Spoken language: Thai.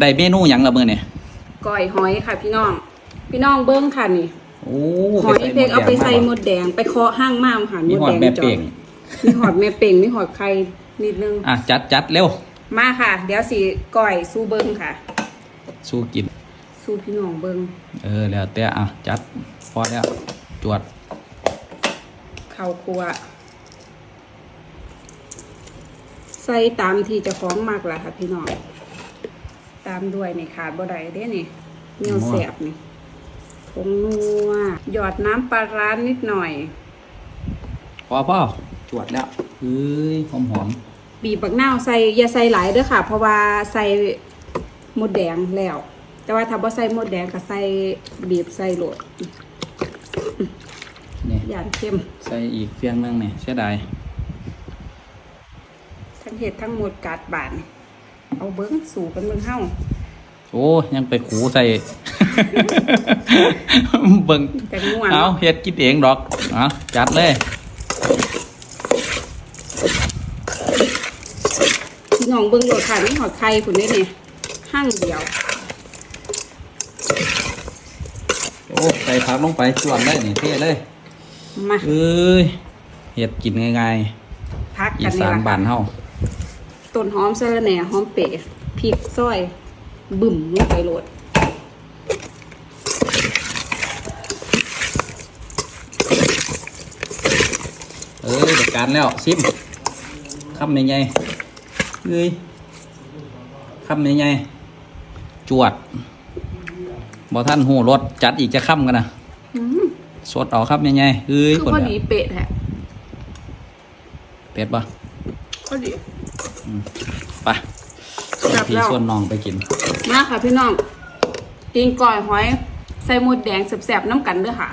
ได้เมนูหยังละมื้อนี่ก้อยหอยค่ะ พี่น้อง พี่น้องเบิ้งค่ะนี่โอ้หอยเพกเอาไปใส่หมดดแดงไปเคาะห้างมามหันหมีมดหอดแดงแม่จอเป่งมีหอดแม่เป่งมีหอดไข่นิดนึงอะจัดจัดเร็วมาค่ะ เดี๋ยวสิก้อยสู้เบิ้งค่ะ สู้กิน สู้พี่น้องเบิ้งเออแล้วแต่อะจัดพอแล้วจวดข้าวครัวใส่ตามที่เจะคล้าของมากล่ะค่ะพี่น้อง ตามด้วยนี่ขาดบ่ได้เด้นี่เนียวแสบนี่ผงนัวหยอดน้ำปลาร้านิดหน่อย พอพ่อจวดแล้วเฮ้ยหอมหอมบีบบักนาวใส่อย่าใส่หลายเด้อค่ะ เพราะว่าใส่หมดแดงแล้ว แต่ว่าถ้าบ่ใส่หมดแดงก็ใส่บีบใส่โหลดนี่ย่านเข้มใส่อีกเฟียงหนึงนี่เสียดายทั้งเห็ดทั้งหมดกาดบาน เอาเบิ้งสู่กันเบิ้งเฮาโอ้ยังไปขูใส่ เบิ่งแต่ง่วนเอาเฮ็ดกินเองดอกเอาจัดเลยพี่น้องเบิ้งโหลดค่ะนี่หอดไข่คุณได้นี่ห้างเดียว โอ้ใส่ผักลงไปจวดเลยนี่เท่เลยมาเอ้ยเฮ็ดกินง่ายพักๆอีกันนี่สานล่ะบ้านเฮา ต้นหอมสะระแหน่หอมเป๋พริกซอย บึ่มลงไปโหลดเอ้ยจัดการแล้วซิมคำใหญ่ๆเอ้ยคำใหญ่ๆจวดบ่ท่านหูรสจัดอีกจะค่ำกันนะอืมสดเอาครับใหญ่ๆเอ้ยคือคนพอละดีเป๊ะแท้เป็ดปะพอดี ไปส่วนกลับพี่แล้วส่วนน้องไปกิน มาค่ะพี่น้องกินก่อยหอย ใส่หมดแดงแสบๆน้ำกันเด้อค่ะ